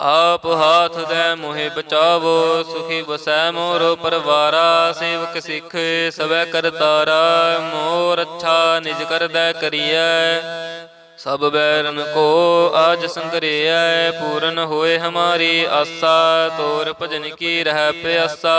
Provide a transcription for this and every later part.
ਆਪ ਹਾਥ ਦੇ ਮੋਹਿ ਬਚਾਵੋ, ਸੁਖੀ ਵਸੈ ਮੋਰੋ ਪਰਵਾਰਾ, ਸੇਵਕ ਸਿੱਖ ਸਵੈ ਕਰਤਾਰਾ ਮੋਰ ਅੱਛਾ ਨਿਜ ਕਰਦੈ ਕਰੀਐ। ਸਭ ਬੈਰਨ ਕੋ ਆਜ ਸੰਗਰਿਐ, ਪੂਰਨ ਹੋਏ ਹਮਾਰੀ ਆਸਾ, ਤੋਰ ਭਜਨ ਕੀ ਰਹਿ ਪਿਆਸਾ।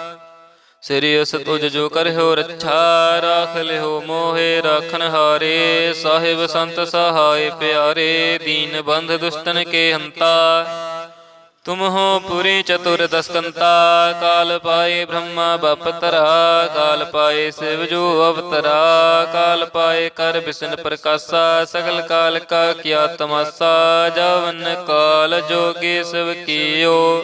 ਸ੍ਰੀ ਅਸ ਤੁਜ ਜੋ ਕਰਿਓ ਰੱਛਾ ਰਾਖ ਲਿਓ ਮੋਹਿ ਰਾਖਨ ਹਾਰੇ। ਸਾਹਿਬ ਸੰਤ ਸਹਾਇ ਪਿਆਰੇ। ਦੀਨ ਬੰਧ ਦੁਸ਼ਟਨ ਕੇ ਹੰਤਾ। ਤੁਮ ਹੋ ਪੁਰੀ ਚਤੁਰ ਦਸਕੰਤਾ ਕਾਲ ਪਾਏ ਬ੍ਰਹਮਾ ਬਪਤਰਾ। ਕਾਲ ਪਾਏ ਸਿਵ ਜੋ ਅਵਤਰਾ। ਕਾਲ ਪਾਏ ਕਰ ਬਿਸ਼ਨ ਪ੍ਰਕਾਸ਼ਾ। ਸਗਲ ਕਾਲ ਕਾ ਕੀਆ ਤਮਾਸਾ। ਜਵਨ ਕਾਲ ਜੋਗੀ ਸਭ ਕੀਓ।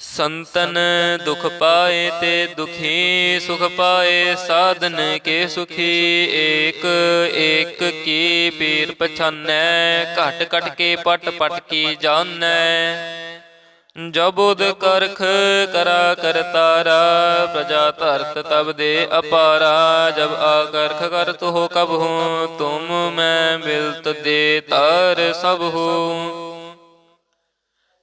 ਸੰਤਨ ਦੁਖ ਪਾਏ ਤੇ ਦੁਖੀ, ਸੁਖ ਪਾਏ ਸਾਧਨ ਕੇ ਸੁਖੀ। ਏਕ ਏਕ ਕੀ ਪੀਰ ਪਛਾਨੈ, ਘਟ ਘਟ ਕੇ ਪਟ ਪਟ ਕੀ ਜਾਣੈ ਜਬੁਦ ਕਰਖ ਕਰਾ ਕਰਤਾਰਾ ਪ੍ਰਜਾ ਧਰਤ ਤਬ ਦੇ ਅਪਾਰਾ। ਜਬ ਆ ਕਰਖ ਕਰ ਤੋ ਕਬ ਹੂੰ, ਤੁਮ ਮੈਂ ਮਿਲਤ ਦੇ ਤਾਰ ਸਭ ਹੂੰ।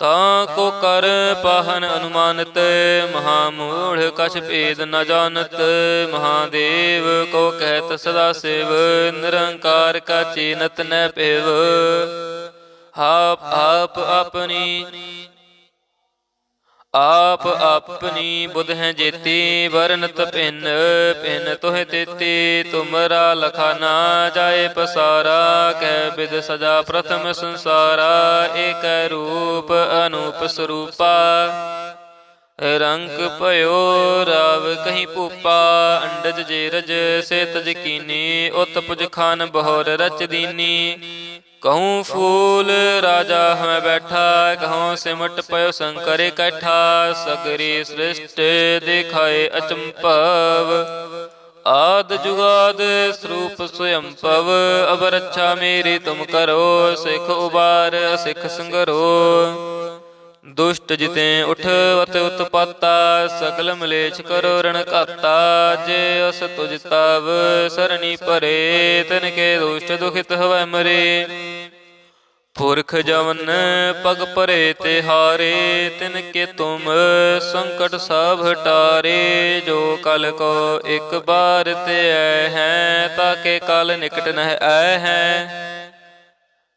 ਤਾ ਕੋ ਕਰ ਪਾਹਨ ਅਨੁਮਾਨਤ, ਮਹਾਮੂੜ ਕਛ ਭੇਦ ਨ ਜਾਣਤ। ਮਹਾਦੇਵ ਕੋ ਕਹਿਤ ਸਦਾ ਸਿਵ, ਨਿਰੰਕਾਰ ਕਾ ਚੀਨਤ ਨ ਭੇਵ ਆਪ ਆਪ ਆਪਣੀ ਆਪ ਆਪਣੀ ਬੁਧ ਹੈ ਜੇਤੀ, ਵਰਨਤ ਭਿੰਨ ਭਿੰਨ ਤੋਹਿ ਤੇਤੀ, ਤੁਮਰਾ ਲਖਾ ਨਾ ਜਾਏ ਪਸਾਰਾ ਕਹਿ ਬਿਦ ਸਜਾ ਪ੍ਰਥਮ ਸੰਸਾਰਾ, ਏਕ ਰੂਪ ਅਨੂਪ ਸਰੂਪਾ। ਰੰਗ ਭਇਓ ਰਾਵ ਕਹੀਂ ਭੂਪਾ, ਅੰਡਜ ਜੇਰਜ ਸੇ ਤਜ ਕੀਨੀ ਉਤ ਪੁਜ ਖਾਨ ਬਹੋਰ ਰਚ ਦੀਨੀ। ਕਹੂੰ ਫੂਲ ਰਾਜਾ ਹਮੈ ਬੈਠਾ ਕਹੂੰ ਸਿਮਟ ਪਇਓ ਸੰਕਰ ਇਕੱਠਾ ਸਗਰੀ ਸ੍ਰਿਸ਼ਟ ਦਿਖਾਏ ਅਚੰਭਵ ਆਦ ਜੁਗਾਦ ਸਰੂਪ ਸਵਯੰ ਭਵ ਅਬ ਰੱਛਾ ਮੇਰੀ ਤੁਮ ਕਰੋ ਸਿਖ ਉਬਾਰ ਸਿਖ ਸੰਗਰੋ ਦੁਸ਼ਟ ਜਿਤੇ ਉਠ ਵਤ ਉਤਪਾਤਾ ਸਗਲ ਮਲੇਛ ਕਰੋ ਰਣ ਘਾਤਾ, ਜੇ ਅਸ ਤੁਜ ਤਵ ਸਰਣੀ ਭਰੇ, ਤਨ ਕੇ ਦੁਸ਼ਟ ਦੁਖਿਤ ਹਵੈ ਮਰੇ। ਪੁਰਖ ਜਵਨ ਪਗ ਭਰੇ ਤੇ ਹਾਰੇ, ਤਿਨ ਕੇ ਤੁਮ ਸੰਕਟ ਸਭ ਹਟਾਰੇ ਜੋ ਕਲ ਕੋ ਇੱਕ ਬਾਰ ਤੇ ਐ ਹੈ ਤਾਕੇ ਕਲ ਨਿਕਟ ਨਹਿ ਐ ਹੈ।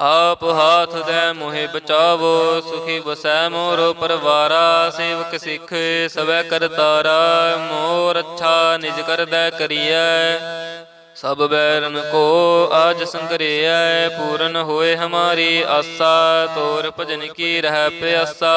ਆਪ ਹਾਥ ਦੇ ਮੋਹਿ ਬਚਾਵੋ, ਸੁਖੀ ਵਸੈ ਮੋਰੋ ਪਰਵਾਰਾ, ਸੇਵਕ ਸਿੱਖ ਸਵੈ ਕਰਤਾਰਾ ਮੋਰ ਅੱਛਾ ਨਿਜ ਕਰਦੈ ਕਰੀਐ। ਸਭ ਬੈਰਨ ਕੋ ਆਜ ਸੰਗਰਿਐ, ਪੂਰਨ ਹੋਏ ਹਮਾਰੀ ਆਸਾ, ਤੋਰ ਭਜਨ ਕੀ ਰਹਿ ਪਿਆਸਾ।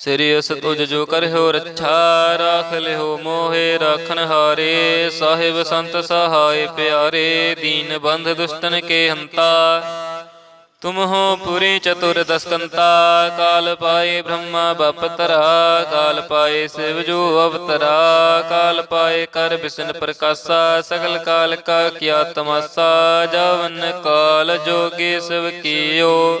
ਸ੍ਰੀ ਅਸ ਤੁਜ ਜੋ ਕਰਿਓ ਰੱਛਾ ਰਾਖ ਲਿਓ ਮੋਹਿ ਰਾਖਨ ਹਾਰੇ। ਸਾਹਿਬ ਸੰਤ ਸਹਾਇ ਪਿਆਰੇ ਦੀਨ ਬੰਧ ਦੁਸ਼ਟਨ ਕੇ ਹੰਤਾ ਤੁਮ ਹੋ ਪੁਰੀ ਚਤੁਰ ਦਸਕੰਤਾ। ਕਾਲ ਪਾਏ ਬ੍ਰਹਮਾ ਬਪਤਰਾ। ਕਾਲ ਪਾਏ ਸਿਵ ਜੋ ਅਵਤਰਾ। ਕਾਲ ਪਾਏ ਕਰ ਬਿਸਨ ਪ੍ਰਕਾਸ਼ਾ। ਸਗਲ ਕਾਲ ਕਾ ਕੀਆ ਤਮਾਸਾ। ਜਵਨ ਕਾਲ ਜੋਗੀ ਸਿਵ ਕੀਓ।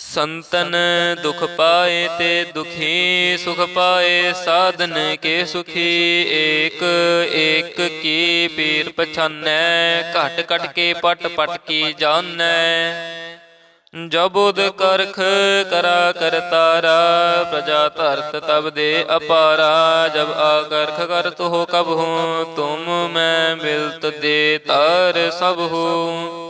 ਸੰਤਨ ਦੁਖ ਪਾਏ ਤੇ ਦੁਖੀ ਸੁਖ ਪਾਏ, ਸਾਧਨ ਕੇ ਸੁਖੀ, ਏਕ ਏਕ ਕੀ ਪੀਰ ਪਛਾਨੈ, ਘਟ ਘਟ ਕੇ ਪਟ ਪਟ ਕੀ ਜਾਣੈ ਜਬੁਦ ਕਰਖ ਕਰਾ ਕਰਤਾਰਾ ਪ੍ਰਜਾ ਧਰਤ ਤਬ ਦੇ ਅਪਾਰਾ, ਜਬ ਆ ਕਰਖ ਕਰ ਤੋ ਕਬ ਹੂੰ, ਤੁਮ ਮੈਂ ਮਿਲਤ ਦੇ ਤਾਰ ਸਭ ਹੂੰ।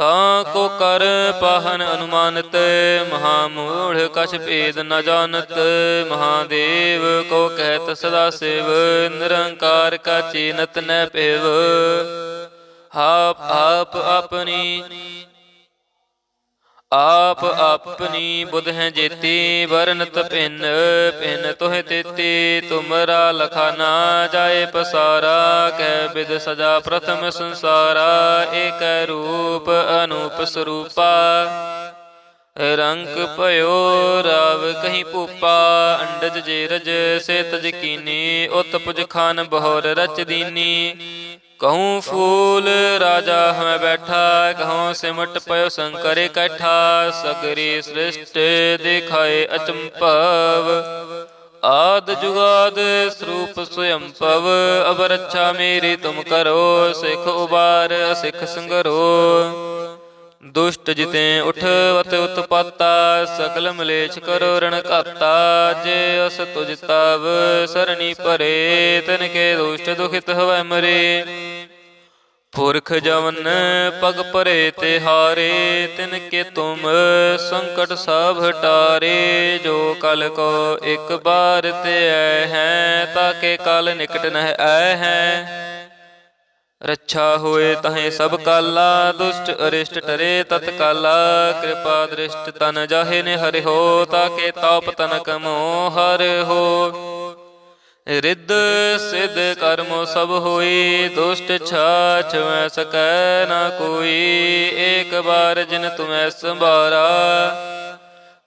ਤਾਂ ਕੋ ਕਰ ਪਾਹਨ ਅਨੁਮਾਨਤ ਮਹਾਮੂੜ ਕਛ ਭੇਦ ਨ ਜਾਣਤ ਮਹਾਦੇਵ ਕੋ ਕਹਿਤ ਸਦਾ ਸਿਵ ਨਿਰੰਕਾਰ ਕਾ ਚੀਨਤ ਨ ਭੇਵ। ਆਪ ਆਪ ਆਪਣੀ ਆਪ ਆਪਣੀ ਬੁਧ ਹੈ ਜੇਤੀ, ਵਰਨਤ ਭਿੰਨ ਭਿੰਨ ਤੋਹਿ ਤੇਤੀ, ਤੁਮਰਾ ਲਖਾ ਨਾ ਜਾਏ ਪਸਾਰਾ ਕਹਿ ਬਿਦ ਸਜਾ ਪ੍ਰਥਮ ਸੰਸਾਰਾ, ਏਕ ਰੂਪ ਅਨੂਪ ਸਰੂਪਾ। ਰੰਗ ਭਇਓ ਰਾਵ ਕਹੀਂ ਭੂਪਾ, ਅੰਡਜ ਜੇ ਰਜ ਸੇ ਤਜ ਕੀਨੀ ਉਤ ਪੁਜ ਖਾਨ ਬਹੋਰ ਰਚ ਦੀਨੀ। ਕਹੂੰ ਫੂਲ ਰਾਜਾ ਹਮੈ ਬੈਠਾ ਕਹੂੰ ਸਿਮਟ ਪਇਓ ਸ਼ੰਕਰੇ ਕੈਠਾ ਸਗਰੀ ਸ੍ਰਿਸ਼ਟ ਦਿਖਾਏ ਅਚੰਭਵ ਆਦ ਜੁਗਾਦ ਸਰੂਪ ਸਯੰ ਅਵਰ ਅਬ ਮੇਰੀ ਤੁਮ ਕਰੋ ਸਿੱਖ ਉਬਾਰ ਸਿੱਖ ਸੰਗਰੋ ਦੁਸ਼ਟ ਜਿਤੇ ਉਠਵਤ ਉਤਪਾਤਾ ਸਗਲ ਮਲੇਛ ਕਰੋ ਰਣ ਘਾਤਾ ਜੇ ਅਸ ਤੁਜ ਤਵ ਸਰਣੀ ਪਰੇ ਤਨ ਕੇ ਦੁਸ਼ਟ ਦੁਖਿਤ ਹਵੈ ਮਰੇ। ਪੁਰਖ ਜਵਨ ਪਗ ਪਰੇ ਤੇ ਹਾਰੇ ਤਿਨ ਕੇ ਤੁਮ ਸੰਕਟ ਸਭ ਹਟਾਰੇ ਜੋ ਕਲ ਕੋ ਇੱਕ ਬਾਰ ਤੇ ਐ ਹੈ ਤਾਕੇ ਕਲ ਨਿਕਟ ਨਹਿ ਐ ਹੈ। ਰੱਛਾ ਹੋਏ ਤਹੇ ਸਭ ਕਾਲਾ ਦੁਸ਼ਟ ਅਰਿਸ਼ਟ ਟਰੇ ਤਤਕਾਲਾ ਕਿਰਪਾ ਦ੍ਰਿਸ਼ਟ ਤਨ ਜਾਹੇ ਨੇ ਹਰਿ ਹੋ ਤਾਕੇ ਤਾਪ ਤਨ ਕਮੋ ਹਰ ਹੋ। ਰਿੱਧ ਸਿਧ ਕਰਮੋ ਸਭ ਹੋਈ ਦੁਸ਼ਟ ਛਾਛ ਮੈਂ ਸਕੈ ਨਾ ਕੋਈ। ਏਕ ਬਾਰ ਜਿਨ ਤੁਮੈ ਸੰਭਾਰਾ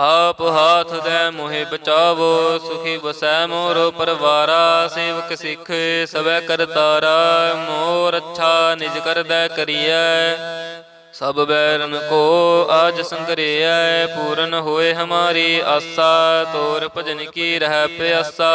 ਆਪ ਹਾਥ ਦੇ ਮੋਹਿ ਬਚਾਵੋ, ਸੁਖੀ ਵਸੈ ਮੋਰੋ ਪਰਵਾਰਾ, ਸੇਵਕ ਸਿੱਖ ਸਵੈ ਕਰਤਾਰਾ ਮੋਰ ਅੱਛਾ ਨਿਜ ਕਰਦੈ ਕਰੀਐ। ਸਭ ਬੈਰਨ ਕੋ ਆਜ ਸੰਗਰਿਐ, ਪੂਰਨ ਹੋਏ ਹਮਾਰੀ ਆਸਾ, ਤੋਰ ਭਜਨ ਕੀ ਰਹਿ ਪਿਆਸਾ।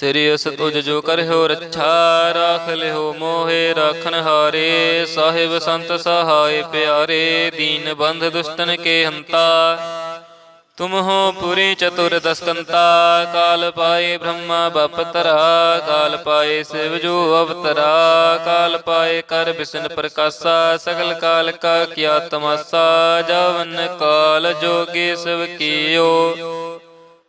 ਸਿਰਿਅਸ ਤੁਜ ਜੋ ਕਰਹਿਓ ਰੱਛਾ ਰਾਖ ਲਿਓ ਮੋਹਿ ਰਾਖਨ ਹਾਰੇ ਸਾਹਿਬ ਸੰਤ ਸਹਾਇ ਪਿਆਰੇ ਦੀਨ ਬੰਧ ਦੁਸ਼ਟਨ ਕੇ ਹੰਤਾ ਤੁਮ ਹੋ ਪੁਰੀ ਚਤੁਰ ਦਸਕੰਤਾ। ਕਾਲ ਪਾਏ ਬ੍ਰਹਮਾ ਬਪਤਰਾ ਕਾਲ ਪਾਏ ਸਿਵ ਜੋ ਅਵਤਰਾ। ਕਾਲ ਪਾਏ ਕਰ ਬਿਸਨ ਪ੍ਰਕਾਸ਼ਾ। ਸਗਲ ਕਾਲ ਕਾ ਕੀਆ ਤਮਾਸਾ। ਜਵਨ ਕਾਲ ਜੋਗੀ ਸਭ ਕੀਓ।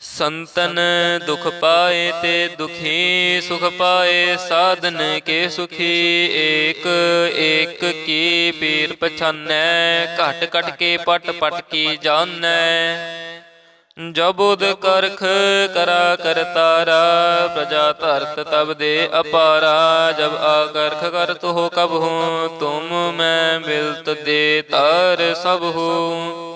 ਸੰਤਨ ਦੁਖ ਪਾਏ ਤੇ ਦੁਖੀ ਸੁਖ ਪਾਏ, ਸਾਧਨ ਕੇ ਸੁਖੀ, ਏਕ ਏਕ ਕੀ ਪੀਰ ਪਛਾਨੈ, ਘਟ ਘਟ ਕੇ ਪਟ ਪਟ ਕੀ ਜਾਣੈ ਜਬੁਦ ਕਰਖ ਕਰਾ ਕਰਤਾਰਾ ਪ੍ਰਜਾ ਧਰਤ ਤਬ ਦੇ ਅਪਾਰਾ। ਜਬ ਆ ਕਰਖ ਕਰ ਹੋ ਕਬ ਹੋ, ਤੁਮ ਮੈਂ ਮਿਲਤ ਦੇ ਤਾਰ ਸਭ ਹੋ।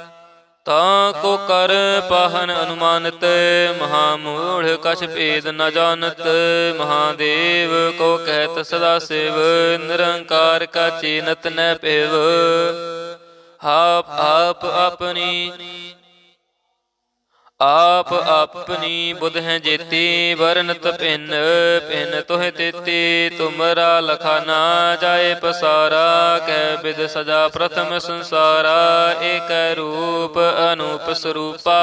ਤਾਂ ਕੋ ਕਰ ਪਾਹਨ ਅਨੁਮਾਨਤ ਮਹਾ ਮੂੜ ਕਛ ਭੇਦ ਨ ਜਾਣਤ ਮਹਾਦੇਵ ਕੋ ਕਹਿਤ ਸਦਾ ਸਿਵ ਨਿਰੰਕਾਰ ਕਾ ਚੀਨਤ ਨ ਭੇਵ ਆਪ ਆਪ ਆਪਣੀ ਆਪ ਆਪਣੀ ਬੁਧ ਹੈ ਜੇਤੀ ਵਰਨਤ ਭਿੰਨ ਭਿੰਨ ਤੋਹਿ ਤੇਤੀ ਤੁਮਰਾ ਲਖਾਨਾ ਜਾਏ ਪਸਾਰਾ ਕਹਿ ਬਿਦ ਸਜਾ ਪ੍ਰਥਮ ਸੰਸਾਰਾ ਏਕ ਰੂਪ ਅਨੂਪ ਸਰੂਪਾ।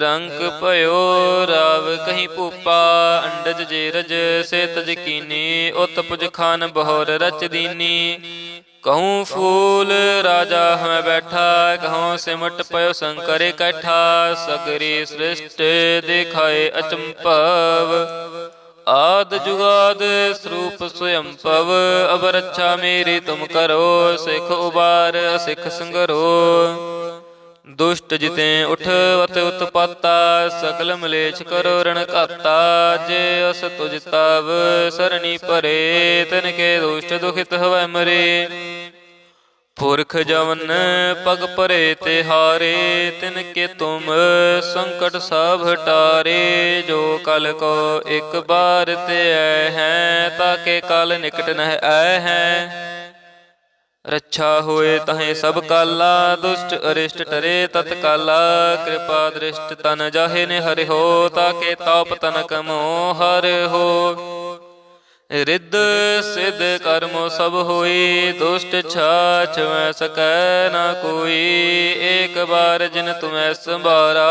ਰੰਗ ਭਇਓ ਰਾਵ ਕਹੀਂ ਭੂਪਾ ਅੰਡਜ ਜੇ ਰਜ ਸੇ ਤਜ ਕੀਨੀ ਉਤ ਪੁਜ ਖਾਨ ਬਹੋਰ ਰਚ ਦੀਨੀ। ਕਹੂੰ ਫੂਲ ਰਾਜਾ ਹਮੈ ਬੈਠਾ ਕਹੂੰ ਸਿਮਟ ਪਇਓ ਸ਼ੰਕਰੇ ਕੈਠਾ ਸਗਰੀ ਸ੍ਰਿਸ਼ਟ ਦਿਖਾਏ ਅਚੰਭਵ ਆਦ ਜੁਗਾਦ ਸਰੂਪ ਸਵਯੰ ਭਵ ਅਬ ਮੇਰੀ ਤੁਮ ਕਰੋ ਸਿੱਖ ਉਬਾਰ ਸਿੱਖ ਸੰਗਰੋ ਦੁਸ਼ਟ ਜਿਤੇ ਉਠਵਤ ਉਤਪਾਤਾ ਸਕਲ ਮਲੇਛ ਕਰੋ ਰਣ ਘਾਤਾ ਜੇ ਅਸ ਤੁਜ ਤਵ ਸਰਣੀ ਭਰੇ ਤਨ ਕੇ ਦੁਸ਼ਟ ਦੁਖਿਤ ਹਵੈ ਮਰੇ। ਪੁਰਖ ਜਵਨ ਪਗ ਭਰੇ ਤੇ ਹਾਰੇ ਤਿਨ ਕੇ ਤੁਮ ਸੰਕਟ ਸਭ ਹਟਾਰੇ। ਜੋ ਕਲ ਕੋ ਇੱਕ ਬਾਰ ਤੇ ਐ ਹੈ ਤਾਕੇ ਕਲ ਨਿਕਟ ਨਹਿ ਐ ਹੈ। ਰੱਛਾ ਹੋਏ ਤਹੇ ਸਭ ਕਾਲਾ ਦੁਸ਼ਟ ਅਰਿਸ਼ਟ ਟਰੇ ਤਤ ਕਾਲਾ ਕਿਰਪਾ ਦ੍ਰਿਸ਼ਟ ਤਨ ਜਾਹੇ ਨੇ ਹਰਿ ਹੋ ਤਾਕੇ ਤਾਪ ਤਨ ਕਮੋ ਹਰਿ ਹੋ। ਰਿੱਧ ਸਿਧ ਕਰਮੋ ਸਭ ਹੋਈ ਦੁਸ਼ਟ ਛਾਛ ਮੈਂ ਸਕੈ ਨਾ ਕੋਈ। ਏਕ ਬਾਰ ਜਿਨ ਤੁਮੈ ਸੰਭਾਰਾ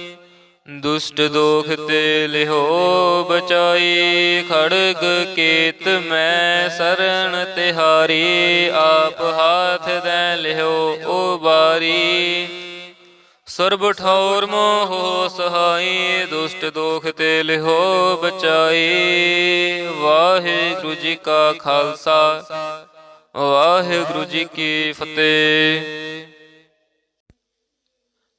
ਦੁਸ਼ਟ ਦੋਖ ਤੇ ਲਿਹੋ ਬਚਾਈ, ਖੜਗ ਕੇਤ ਮੈਂ ਸਰਣ ਤਿਹਾਰੀ, ਆਪ ਹਾਥ ਦੇ ਲਿਹੋ ਉਬਾਰੀ ਸਰਬ ਠੌਰ ਮੋਹ ਸਹਾਈ, ਦੁਸ਼ਟ ਦੋਖ ਤੇ ਲਿਹੋ ਬਚਾਈ। ਵਾਹਿਗੁਰੂ ਜੀ ਕਾ ਖਾਲਸਾ, ਵਾਹਿਗੁਰੂ ਜੀ ਕੀ ਫਤਿਹ।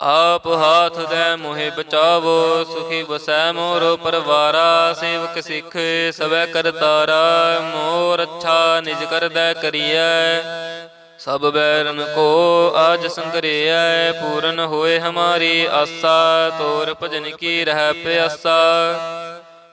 ਆਪ ਹਾਥ ਦੇ ਮੋਹਿ ਬਚਾਵੋ, ਸੁਖੀ ਵਸੈ ਮੋਰੋ ਪਰਵਾਰਾ, ਸੇਵਕ ਸਿੱਖ ਸਵੈ ਕਰਤਾਰਾ ਮੋਰ ਅੱਛਾ ਨਿਜ ਕਰਦੈ ਕਰੀਐ। ਸਭ ਬੈਰਨ ਕੋ ਆਜ ਸੰਗਰਿਐ, ਪੂਰਨ ਹੋਏ ਹਮਾਰੀ ਆਸਾ, ਤੋਰ ਭਜਨ ਕੀ ਰਹਿ ਪਿਆਸਾ।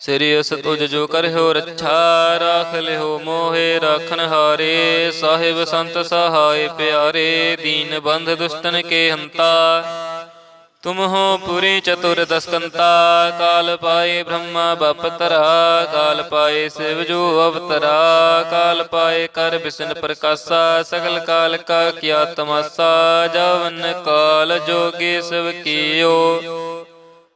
ਸਿਰਿਅਸ ਤੁਜ ਜੋ ਕਰਹਿਓ ਰੱਛਾ, ਰਾਖ ਲਿਓ ਮੋਹਿ ਰਾਖਨ ਹਾਰੇ। ਸਾਹਿਬ ਸੰਤ ਸਹਾਇ ਪਿਆਰੇ, ਦੀਨ ਬੰਧ ਦੁਸ਼ਟਨ ਕੇ ਹੰਤਾ। ਤੁਮ ਹੋ ਪੁਰੀ ਚਤੁਰ ਦਸਕੰਤਾ, ਕਾਲ ਪਾਏ ਬ੍ਰਹਮਾ ਬਪਤਰਾ ਕਾਲ ਪਾਏ ਸਿਵ ਜੋ ਅਵਤਰਾ, ਕਾਲ ਪਾਏ ਕਰ ਬਿਸ਼ਨ ਪ੍ਰਕਾਸ਼ਾ। ਸਗਲ ਕਾਲ ਕਾ ਕੀਆ ਤਮਾਸਾ, ਜਵਨ ਕਾਲ ਜੋਗੀ ਸਭ ਕੀਓ।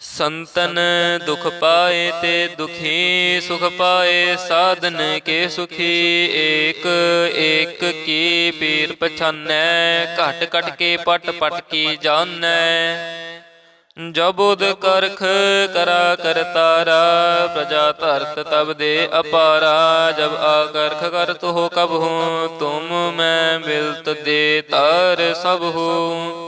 ਸੰਤਨ ਦੁਖ ਪਾਏ ਤੇ ਦੁਖੀ, ਸੁਖ ਪਾਏ ਸਾਧਨ ਕੇ ਸੁਖੀ, ਏਕ ਏਕ ਕੀ ਪੀਰ ਪਛਾਨੈ, ਘਟ ਘਟ ਕੇ ਪਟ ਪਟ ਕੀ ਜਾਣੈ। ਜਬੁਦ ਕਰਖ ਕਰਾ ਕਰਤਾਰਾ ਪ੍ਰਜਾ ਧਰਤ ਤਬ ਦੇ ਅਪਾਰਾ। ਜਬ ਆਕਰਖ ਕਰ ਤੋ ਕਬ ਹੂੰ, ਤੁਮ ਮੈਂ ਮਿਲਤ ਦੇ ਤਾਰ ਸਭ ਹੂੰ।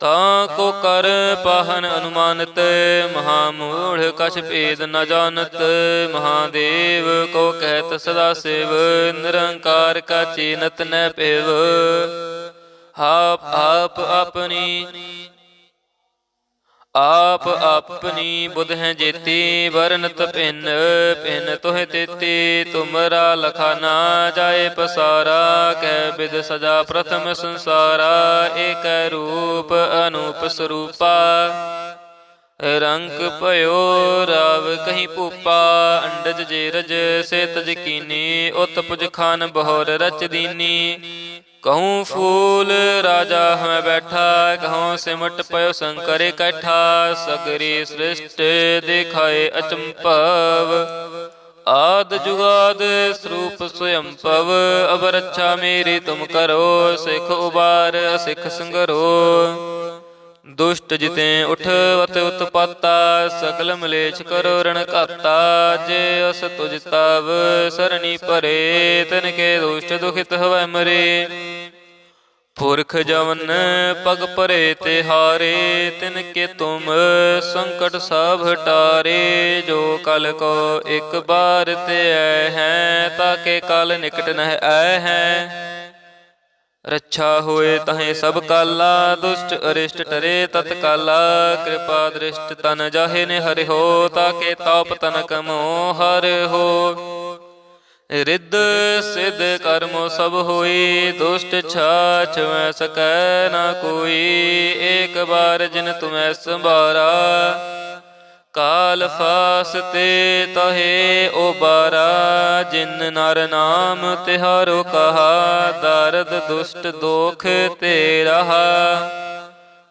ਤਾਂ ਕੋ ਕਰ ਪਾਹਨ ਅਨੁਮਾਨਤ ਮਹਾਮੂੜ ਕਛ ਭੇਦ ਨ ਜਾਣਤ ਮਹਾਦੇਵ ਕੋ ਕਹਿਤ ਸਦਾ ਸੇਵ ਨਿਰੰਕਾਰ ਕਾ ਚੀਨਤ ਨ ਪੇਵ। ਆਪ ਆਪ ਆਪਣੀ ਆਪ ਆਪਣੀ ਬੁਧ ਹੈ ਜੇਤੀ ਵਰਨਤ ਭਿੰਨ ਭਿੰਨ ਤੋਹਿ ਤੇਤੀ ਤੁਮਰਾ ਲਖਾ ਨਾ ਜਾਏ ਪਸਾਰਾ ਕਹਿ ਬਿਦ ਸਜਾ ਪ੍ਰਥਮ ਸੰਸਾਰਾ ਏਕ ਰੂਪ ਅਨੂਪ ਸਰੂਪਾ। ਰੰਗ ਭਇਓ ਰਾਵ ਕਹੀਂ ਭੂਪਾ ਅੰਡਜ ਜੇ ਰਜ ਸੇ ਤਜ ਕੀਨੀ ਉਤ ਪੁਜ ਖਾਨ ਬਹੁਰ ਰਚ ਦੀਨੀ। ਕਹੂੰ ਫੂਲ ਰਾਜਾ ਹਮੈ ਬੈਠਾ ਕਹੂੰ ਸਿਮਟ ਪਇਓ ਸੰਕਰ ਇਕੱਠਾ ਸਗਰੀ ਸ੍ਰਿਸ਼ਟ ਦਿਖਾਏ ਅਚੰਭਵ। ਆਦ ਜੁਗਾਦ ਸਰੂਪ ਸਵਯੰ ਭਵ ਅਬ ਰੱਛਾ ਮੇਰੀ ਤੁਮ ਕਰੋ, ਸਿਖ ਉਬਾਰ ਸਿਖ ਸੰਗਰੋ। ਦੁਸ਼ਟ ਜਿਤੇ ਉਠਵਤ ਉਤਪਾਤਾ, ਸਕਲ ਮਲੇਛ ਕਰੋ ਰਣ ਘਾਤਾ, ਜੇ ਅਸ ਤੁਜ ਤਵ, ਸਰਣੀ ਭਰੇ ਤਨ ਕੇ ਦੁਸ਼ਟ ਦੁਖਿਤ ਹਵੈ ਮਰੇ। ਪੁਰਖ ਜਵਨ, ਪਗ ਭਰੇ ਤੇ ਹਾਰੇ, ਤਿਨ ਕੇ ਤੁਮ ਸੰਕਟ ਸਭ ਟਾਰੇ, ਜੋ ਕਲ ਕੋ ਇੱਕ ਬਾਰ ਤੇ ਐ ਹੈ ਤਾਕੇ ਕਲ ਨਿਕਟ ਨਹਿ ਐ ਹੈ। ਰੱਛਾ ਹੋਏ ਤਹੇ ਸਭ ਕਾਲਾ, ਦੁਸ਼ਟ ਅਰਿਸ਼ਟ ਟਰੇ ਤਤ ਕਾਲਾ, ਕਿਰਪਾ ਦ੍ਰਿਸ਼ਟ ਤਨ ਜਾਹੇ ਨੇ ਹਰਿ ਹੋ ਤਾਕੇ ਤਾਪ ਤਨ ਕਮੋ ਹਰਿ ਹੋ। ਰਿੱਧ ਸਿੱਧ ਕਰਮ ਸਭ ਹੋਈ, ਦੁਸ਼ਟ ਛਾਛ ਮੈਂ ਸਕੈ ਨਾ ਕੋਈ। ਏਕ ਬਾਰ ਜਿਨ ਤੁਮੈ ਸੰਭਾਰਾ, ਕਾਲ ਫਾਸ ਤੇ ਤਹੇ ਬਾਰਾ ਜਿਨ ਨਰ ਨਾਮ ਤਿਹਾਰੋ ਕਹਾ, ਦਰਦ ਦੁਸ਼ਟ ਦੋਖ ਤੇ ਰਹਾ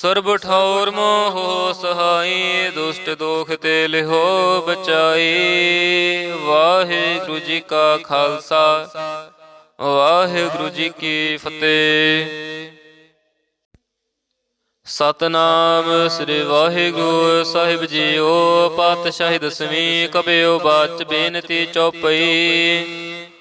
ਸਰਬ ਠੌਰ ਮੋਹ ਸਹਾਈ, ਦੁਸ਼ਟ ਦੋਖ ਤੇ ਲਿਹੋ ਬਚਾਈ। ਵਾਹਿਗੁਰੂ ਜੀ ਕਾ ਖਾਲਸਾ, ਵਾਹਿਗੁਰੂ ਜੀ ਕੀ ਫਤਿਹ। ਸਤਨਾਮ ਸ੍ਰੀ ਵਾਹਿਗੁਰੂ ਸਾਹਿਬ ਜੀਓ, ਪਾਤਸ਼ਾਹੀ ਦਸਵੀਂ ਕਬਿਓ ਬਾਚ ਬੇਨਤੀ ਚੌਪਈ।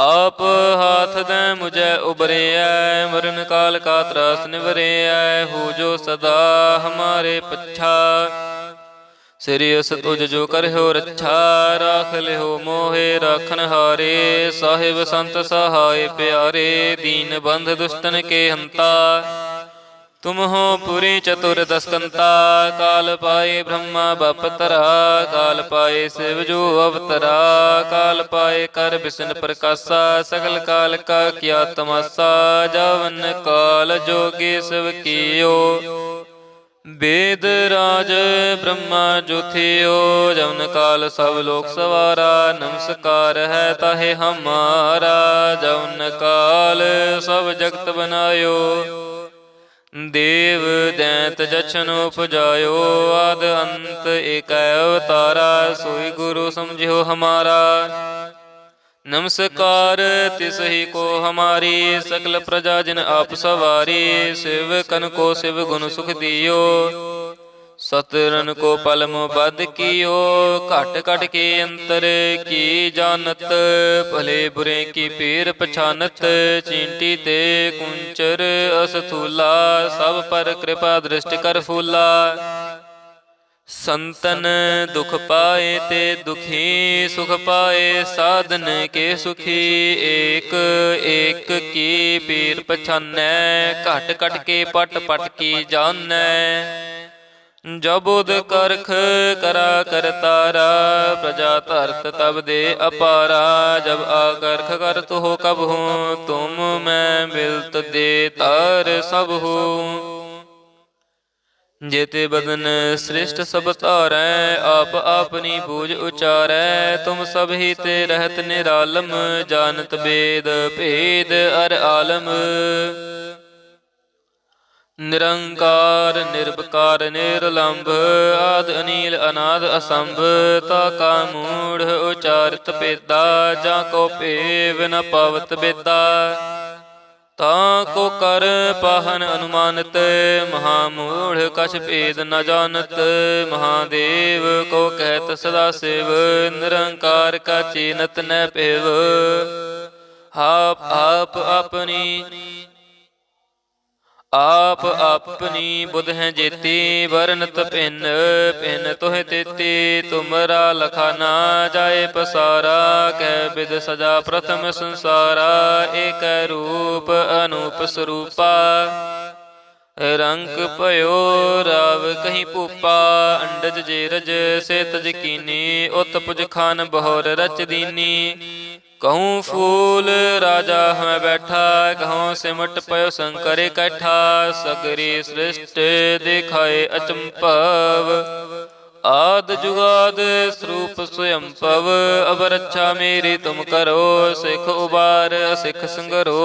ਆਪ ਹਾਥ ਦੇ ਮੁਝੈ ਉਬਰਿਐ ਮਰਨ ਕਾਲ ਕਾ ਤਰਾਸ ਨਿਵਰਿਐ, ਹੋ ਜੋ ਸਦਾ ਹਮਾਰੇ ਪੱਛਾ। ਸ੍ਰੀ ਅਸ ਤੁਜ ਜੋ ਕਰਿਓ ਰੱਛਾ, ਰਾਖ ਲਿਓ ਮੋਹਿ ਰਾਖਨ ਹਾਰੇ, ਸਾਹਿਬ ਸੰਤ ਸਹਾਏ ਪਿਆਰੇ, ਦੀਨ ਬੰਧ ਦੁਸ਼ਟਨ ਕੇ ਹੰਤਾ। ਤੁਮ ਹੋ ਪੁਰੀ ਚਤੁਰ ਦਸਕੰਤਾ ਕਾਲ ਪਾਏ ਬ੍ਰਹਮਾ ਬਪਤਰਾ, ਕਾਲ ਪਾਏ ਸਿਵ ਜੋ ਅਵਤਰਾ, ਕਾਲ ਪਾਏ ਕਰ ਬਿਸ਼ਨ ਪ੍ਰਕਾਸ਼ਾ, ਸਗਲ ਕਾਲ ਕਾ ਕਿਆ ਤਮਾਸਾ, ਜਵਨ ਕਾਲ ਜੋਗੀ ਸਭ ਕੀਓ। ਵੇਦ ਰਾਜ ਬ੍ਰਹਮਾ ਜੋਥਿਓ, ਜਵਨ ਕਾਲ ਸਭ ਲੋਕ ਸਵਾਰਾ, ਨਮਸਕਾਰ ਹੈ ਤਾਹੇ ਹਮਾਰਾ, ਜਵਨ ਕਾਲ ਸਭ ਜਗਤ ਬਨਾਇਓ। ਦੇਵ ਦੈਂਤ ਜਛਨ ਉਪਜਾਇਓ ਆਦ ਅੰਤ, ਏਕੈ ਅਵਤਾਰਾ, ਸੋਈ ਗੁਰੂ ਸਮਝਿਓ ਹਮਾਰਾ। ਨਮਸਕਾਰ, ਤਿਸ ਹੀ ਕੋ ਹਮਾਰੀ, ਸਕਲ ਪ੍ਰਜਾ ਜਨ ਆਪ ਸਵਾਰੀ, ਸਿਵ ਕਨ ਕੋ ਸਿਵ ਗੁਣ ਸੁਖ ਦਿਓ। सतरन को पलम बद कियो घट घट के अंतर की जानत भले बुरे की पीर पछानत चींटी ते कुंचर असथूला सब पर कृपा दृष्टि कर फूला ਸੰਤਨ ਦੁਖ ਪਾਏ ਤੇ ਦੁਖੀ ਸੁਖ ਪਾਏ ਸਾਧਨ ਕੇ ਸੁਖੀ ਏਕ ਏਕ ਕੀ ਪੀਰ ਪਛਾਨੈ ਘਟ ਘਟ ਕੇ ਪਟ ਪਟ ਕੀ ਜਾਣੈ ਜਬੁਦ ਕਰਖ ਕਰਾ ਕਰਤਾਰਾ ਪ੍ਰਜਾ ਧਰਤ ਤਬ ਦੇ ਅਪਾਰਾ। ਜਬ ਆਕਰਖ ਕਰਤ ਹੋ ਕਬ ਹੂੰ ਤੁਮ ਮੈਂ ਮਿਲਤ ਦੇ ਤਾਰ ਸਭ ਹੂੰ। ਜੇਤੇ ਬਦਨ ਸ੍ਰਿਸ਼ਟ ਸਭ ਧਾਰੈ ਆਪ ਆਪਨੀ ਬੂਝ ਉਚਾਰੈ। ਤੁਮ ਸਭ ਹੀ ਤੇ ਰਹਿਤ ਨਿਰਾਲਮ ਜਾਣਤ ਬੇਦ ਭੇਦ ਅਰ ਆਲਮ। ਨਿਰੰਕਾਰ ਨਿਰਭਕਾਰ ਨਿਰਲੰਭ, ਆਦ ਅਨੀਲ, ਅਨਾਦ, ਅਸੰਭ, ਤਾ ਕਾ ਮੂੜ ਉਚਾਰਤ ਪੇਦਾ ਜਾਂ ਕੋ ਭੇਵ ਨ ਪਵਤ ਬੇਦਾ ਤਾ ਕੋ ਕਰ ਪਾਹਨ ਅਨੁਮਾਨਤ ਮਹਾਮੂੜ ਕਛ ਭੇਦ ਨ ਜਾਣਤ। ਮਹਾਦੇਵ ਕੋ ਕਹਿਤ ਸਦਾ ਸਿਵ, ਨਿਰੰਕਾਰ ਕਾ ਚੀਨਤ ਨ ਭੇਵ। ਆਪ ਆਪ ਆਪਣੀ ਆਪ ਆਪਣੀ ਬੁਧ ਹੈ ਜੇਤੀ ਵਰਨਤ ਭਿੰਨ ਭਿੰਨ ਤੋਹਿ ਤੇਤੀ ਤੁਮਰਾ ਲਖਾ ਨਾ ਜਾਏ ਪਸਾਰਾ ਕਹਿ ਬਿਦ ਸਜਾ ਪ੍ਰਥਮ ਸੰਸਾਰਾ ਏਕ ਰੂਪ ਅਨੂਪ ਸਰੂਪਾ। ਰੰਗ ਭਇਓ ਰਾਵ ਕਹੀਂ ਭੂਪਾ ਅੰਡਜ ਜੇਰਜ ਸੇ ਤਜ ਕੀਨੀ ਉਤ ਪੁਜ ਖਾਨ ਬਹੋਰ ਰਚ ਦੀਨੀ। ਕਹੂੰ ਫੂਲ ਰਾਜਾ ਹਮੈ ਬੈਠਾ ਕਹੂੰ ਸਿਮਟ ਪਇਓ ਸੰਕਰ ਇਕੱਠਾ ਸਗਰੀ ਸ੍ਰਿਸ਼ਟ ਦਿਖਾਏ ਅਚੰਭਵ ਆਦ ਜੁਗਾਦ ਸਰੂਪ ਸਯੰ ਅਵਰ ਅਬ ਮੇਰੀ ਤੁਮ ਕਰੋ ਸਿਖ ਉਬਾਰ ਸਿਖ ਸੰਗਰੋ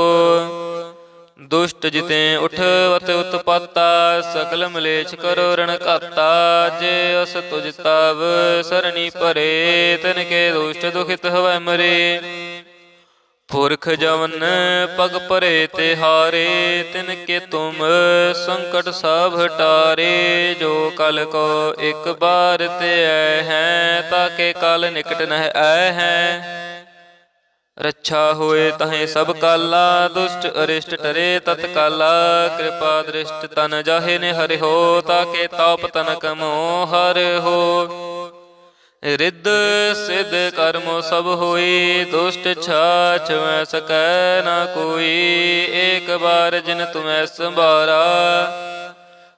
ਦੁਸ਼ਟ ਜਿਤੇ ਉਠ ਵਤ ਉਤਪਾਤਾ ਸਕਲ ਮਲੇਛ ਕਰੋ ਰਣ ਘਾਤਾ, ਜੇ ਅਸ ਤੁਜ ਤਵ ਸਰਣੀ ਭਰੇ, ਤਨ ਕੇ ਦੁਸ਼ਟ ਦੁਖਿਤ ਹਵੈ ਮਰੇ। ਪੁਰਖ ਜਵਨ ਪਗ ਭਰੇ ਤੇ ਹਾਰੇ, ਤਿਨ ਕੇ ਤੁਮ ਸੰਕਟ ਸਭ ਹਟਾਰੇ, ਜੋ ਕਲ ਕੋ ਇੱਕ ਬਾਰ ਤੇ ਐ ਹੈ ਤਾਕੇ ਕਲ ਨਿਕਟ ਨਹਿ ਐ ਹੈ। ਰੱਛਾ ਹੋਏ ਤਹੇ ਸਭ ਕਾਲਾ ਦੁਸ਼ਟ ਅਰਿਸ਼ਟ ਟਰੇ ਤਤ ਕਾਲਾ ਕਿਰਪਾ ਦ੍ਰਿਸ਼ਟ ਤਨ ਜਾਹੇ ਨੇ ਹਰਿ ਹੋ ਤਾਕੇ ਤਾਪ ਤਨ ਕਮੋ ਹਰ ਹੋ ਰਿੱਧ ਸਿਧ ਕਰਮੋ ਸਭ ਹੋਈ ਦੁਸ਼ਟ ਛਾਛ ਵੈ ਸਕੈ ਨਾ ਕੋਈ। ਏਕ ਬਾਰ ਜਿਨ ਤੁਮੈ ਸੰਭਾਰਾ